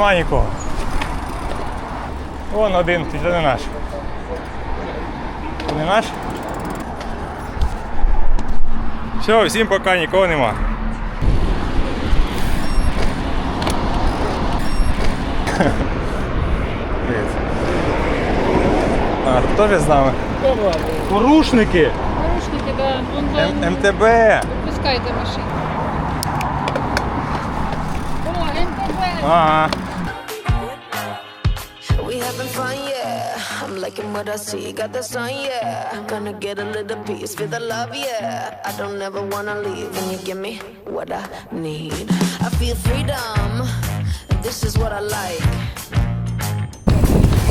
Нема нікого. Вон один, це не наш. Це не наш? Все, всім пока, нікого нема. А, ти теж з нами? Порушники! Наручники, да. М- МТБ! Пускайте машину. О, МТБ! Ага. living fun, yeah. I'm liking what I see, got the sun, yeah. Gonna get a little piece, with the love, yeah. I don't ever wanna leave when you give me what I need. I feel freedom, this is what I like.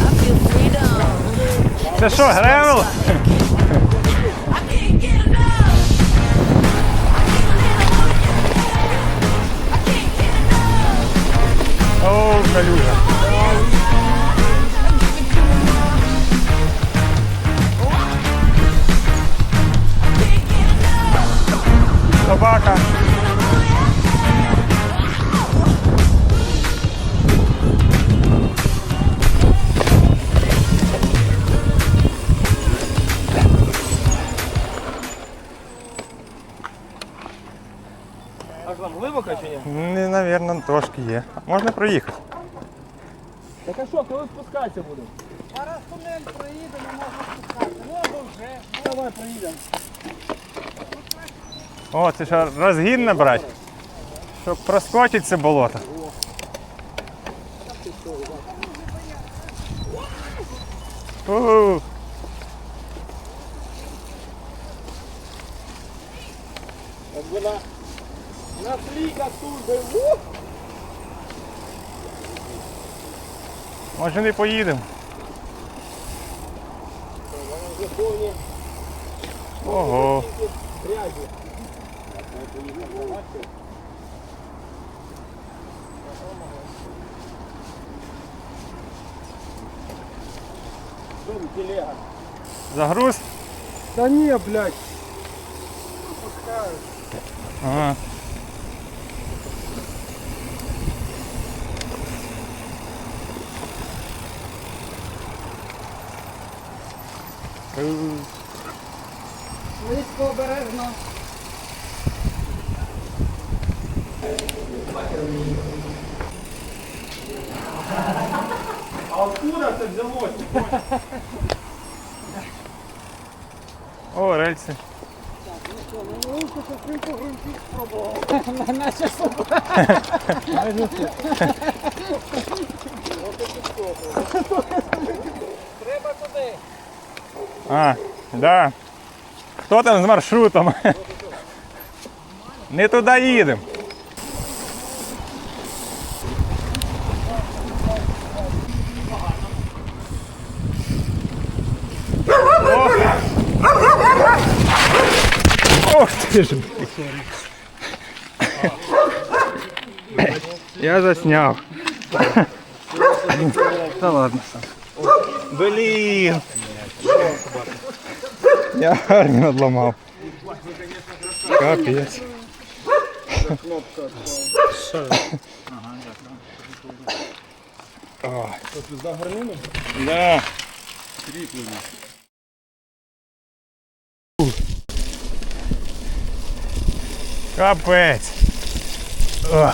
I feel freedom. That's right, hello. Oh, Medusa. Собака. А там глибоко чи ні? Не, навірно, трошки є. Можна проїхати. Так а що, коли спускатися будемо? Зараз тунель проїдемо, можна спускатися. Ну, вже. Давай проїдемо. О, це що розгін набрати? Щоб проскочити це болото. У, Якби на, на тут. Може не поїдемо. Вона Ого. грязі. Що там телега? Загруз? Та ні, блядь. Ага. У, Близько обережно. Взялося? О, рельси. Треба туди. А, да. Хто там з маршрутом? Не туди їдемо. Я засняв. Та ладно. Блін. Я гарні надламав. Капець. Ой. За гарнину? Да. Капець. О.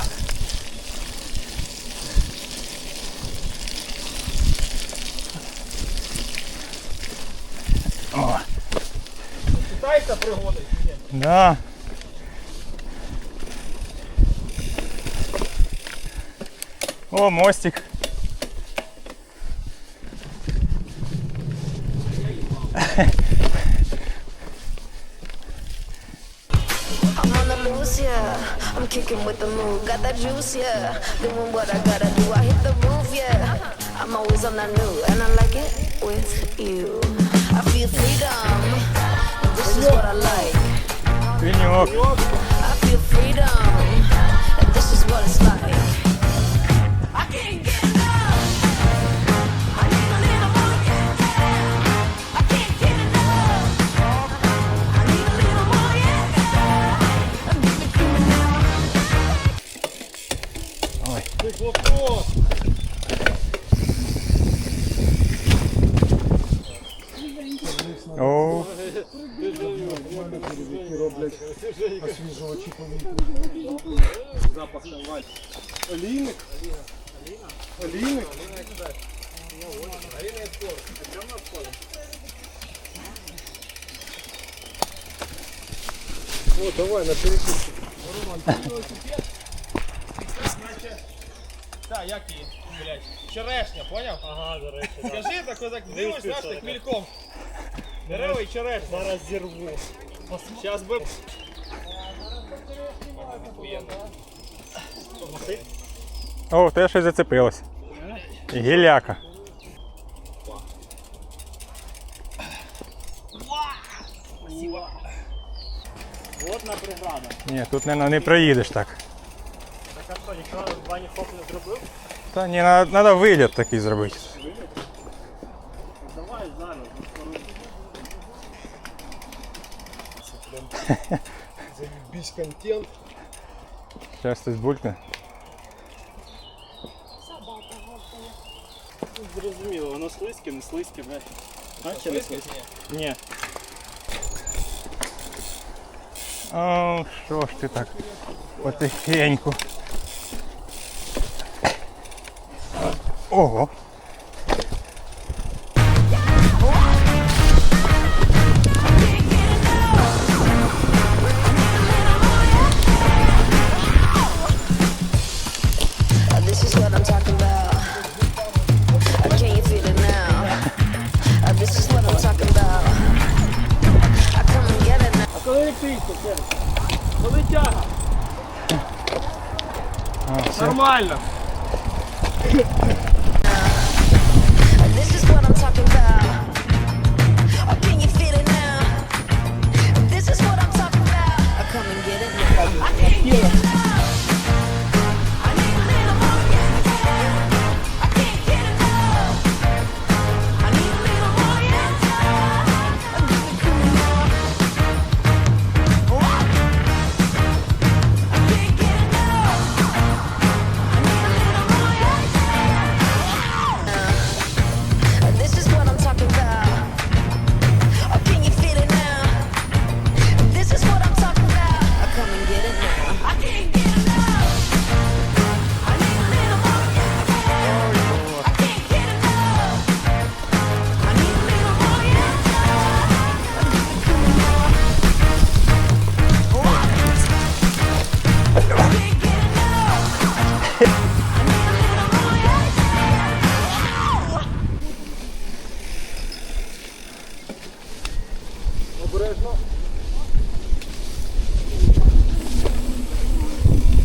О. Читається пригоди? Да. О, мостик. kicking with the move. Got that juice, yeah. Doing what I gotta do. I hit the roof, yeah. I'm always on that new, and I like it with you. I feel freedom. This is what I like. I feel freedom. блядь, черешня, поняв? Ага, до речі. так. Кажи, ну, так дивись, дивишся, знаєш, так мільком. Дерево і черешня. Зараз зірву. Зараз би... О, те щось зацепилось. Гіляка. Водна преграда. Ні, тут, мабуть, не проїдеш так. Так а що, ніхто в бані хоп не зробив? Та ні, надо виліт такий зробити. Давай зараз. Заебись контент. Зараз тут булькне. Собака гавкає. Зрозуміло, воно слизьке, не слизьке, блядь. Наче не слизьке? Ні. О, що ж ти так потихеньку. Ого. Коли тяга. Нормально.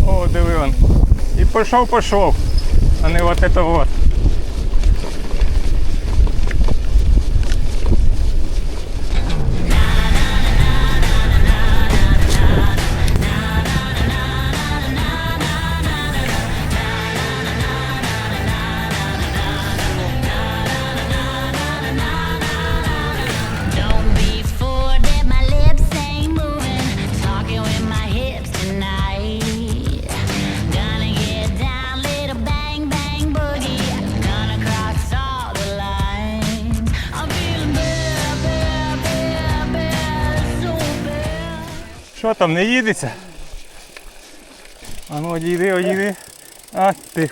О, диви он. І пішов, пішов. А не от это вот. Що там, не їдеться? А ну одійди, одійди. А, ти.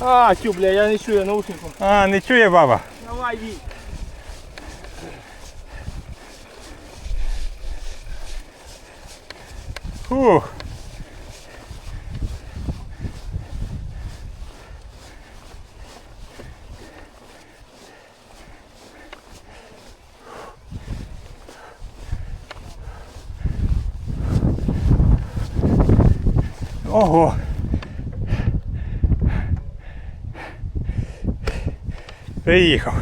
А, тю, бля, я не чую наушником. А, не чує баба. Давай, вій. Фух. Ого! Приїхав.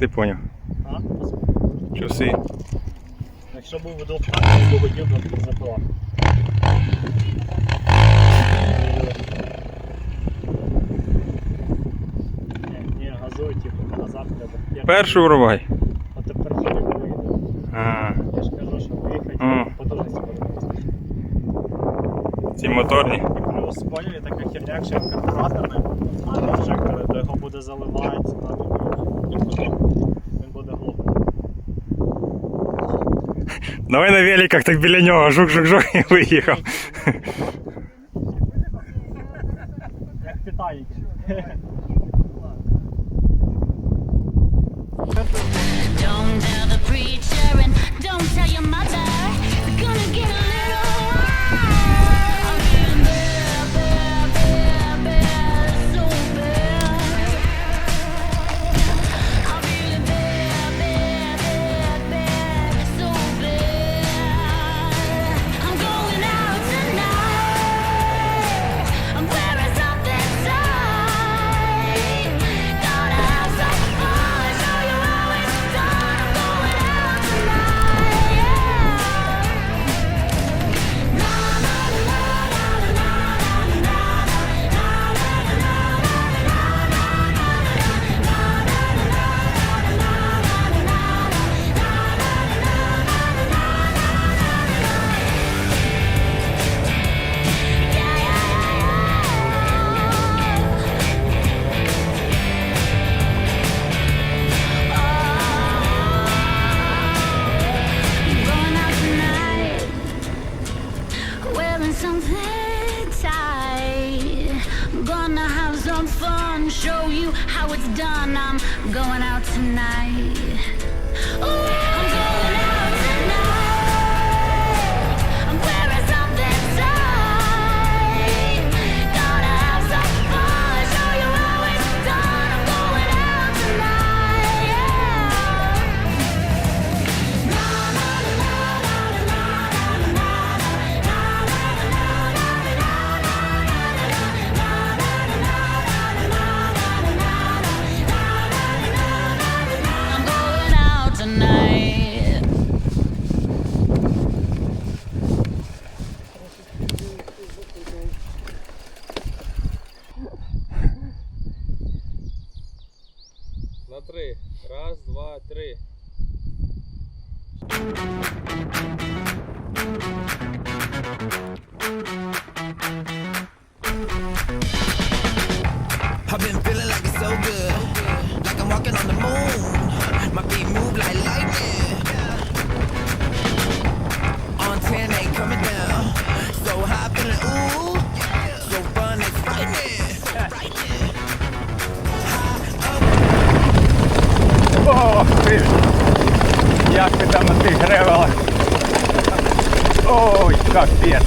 Ти поняв? А? Чуси. Якщо був би то водів би запила. Ні, ні, газуй, типу, назад треба. Першу врубай. А тепер хіба не. А, Я ж кажу, що виїхати Мгм. по потужності буде вистачити. ці моторні. Плюс, поняли, така херня, якщо він карбюраторний, а інжектори, то його буде заливати, він буде глохнути. Давай на великах так біля нього, жук-жук-жук і виїхав. ใย три. Раз, два, три. Як ти там на тих гревелах? Ой, капець!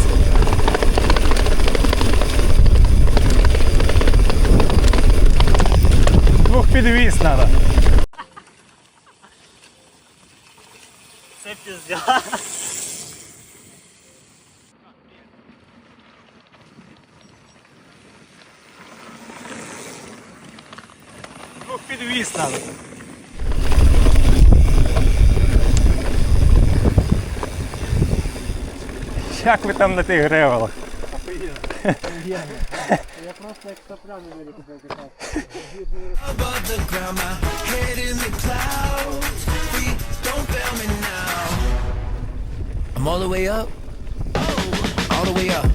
Двух підвіз надо. Це піздя. Двух підвіз надо. Як ви там на тих гревелах? Я просто як сопля не виліку покидав. Above the ground, my head in the clouds. Feet don't fail me now. I'm all the way up, all the way up.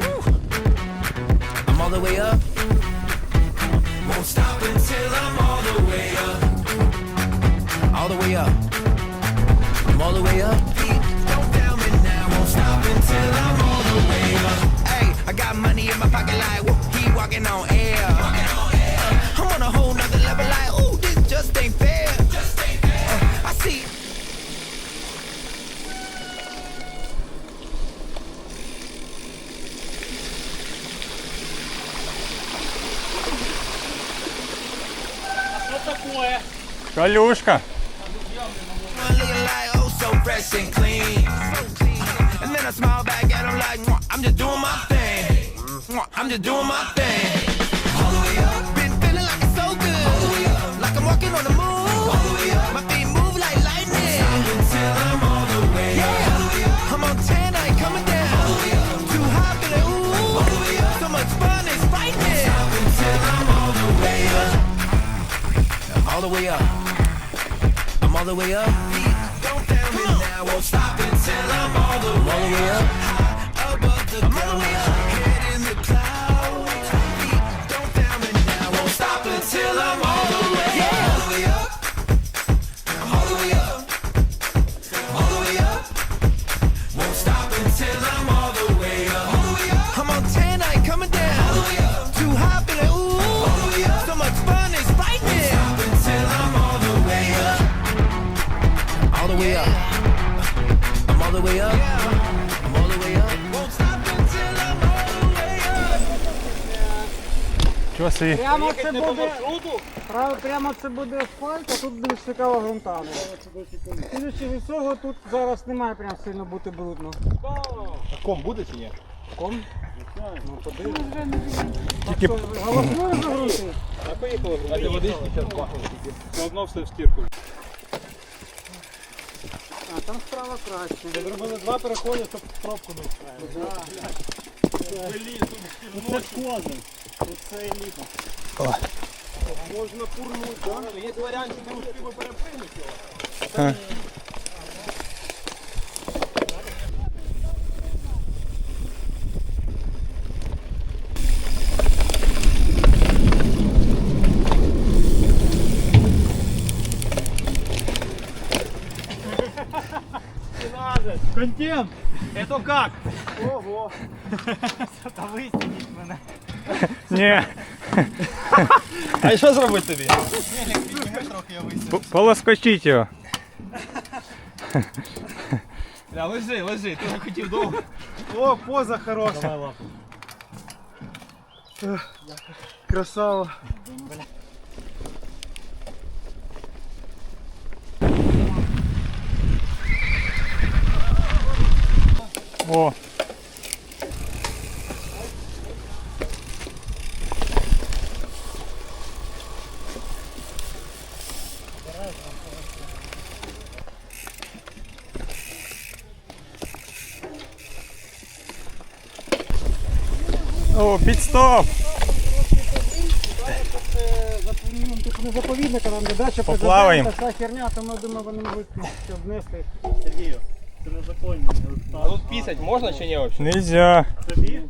Woo. I'm all the way up. Won't stop until I'm all the way up. All the way up. I'm all the way up. stop until I'm all the way up. Hey, I got money in my pocket like whoop, he walking on air. I'm on a whole nother level like, ooh, this just ain't fair. Uh, I see. такое? Калюшка. I'm looking like oh so fresh and clean. I smile back at him like, "Mwah, I'm just doing my thing. I'm just doing my thing. All the way up, been feeling like it's so good. All the way up, like I'm walking on the moon. All the way up, my feet move like lightning. Until I'm all the way up. All the way up, I'm on 10, I ain't coming down. All the way up, too the ooh. All the way up, so much fun, until I'm all the way up. All the way up. I'm all the way up. Now. Won't stop until I'm all the way up. High above the I'm all the way up. I'm all the way up. Won't stop until I'm all the way up. Чого собі? Прямо це буде, прямо, прямо це буде асфальт, а тут більш цікава грунтами. Судячи з усього, тут зараз немає прям сильно бути брудно. Ком буде чи ні? Ком? Ну, подивимось. Тільки Голосує за грунти? А поїхали. А ти водички зараз бахнеш тільки. Одно все в стірку. А там справа краще. Зробили два переходи, щоб пробку не вставити. Це козин. Це еліта. Можна пурнути, да? Є варіант, що ти успів би його. Это как? Ого! Та вистініть мене. ні. А що зробити тобі? П- Полоскочіть його. Ля, лежи, лежи, ти не хотів довго. О, поза хороша. Давай лапу. Красава. О, О, підстоп! Ну, Типу заповідника, там дача Поплаваємо. президента, вся херня, тому я думаю, вони можуть щоб внести. Це незаконно. А тут пісять можна чи ні взагалі? Нельзя. Тобі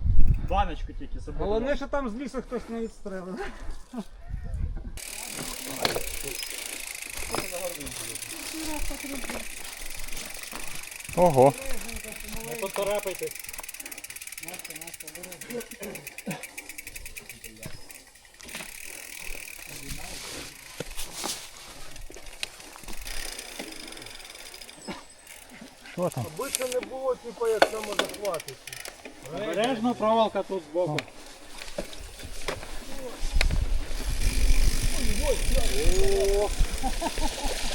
баночку тільки собі. Головне, що там з лісу хтось не відстрелив. Ого. Поторапайтесь. Що там? Аби не було, типу, як самозахватить. Обережно провалка тут збоку. О,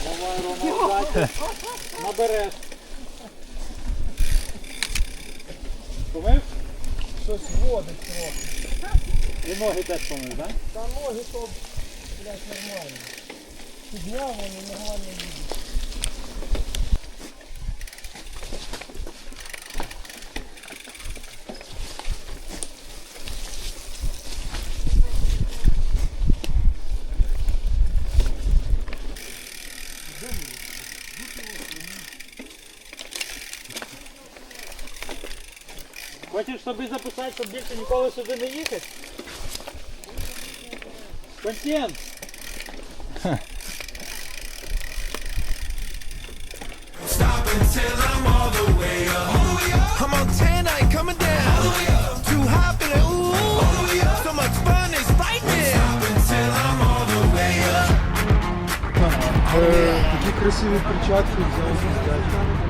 Давай, Рома, удачі. Набереш. Помив? Щось водить трохи. І ноги теж помив, так? Та ноги то, блядь, нормально. Підняв вони нормально їдуть. Хочеш собі записати, щоб більше ніколи сюди не їхати? Контент! Stop until I'm all the way up. I'm on 10, I ain't coming down. Too hot for the ooh. So much fun, it's frightening. Stop until I'm all the way up. Красиві перчатки взяв.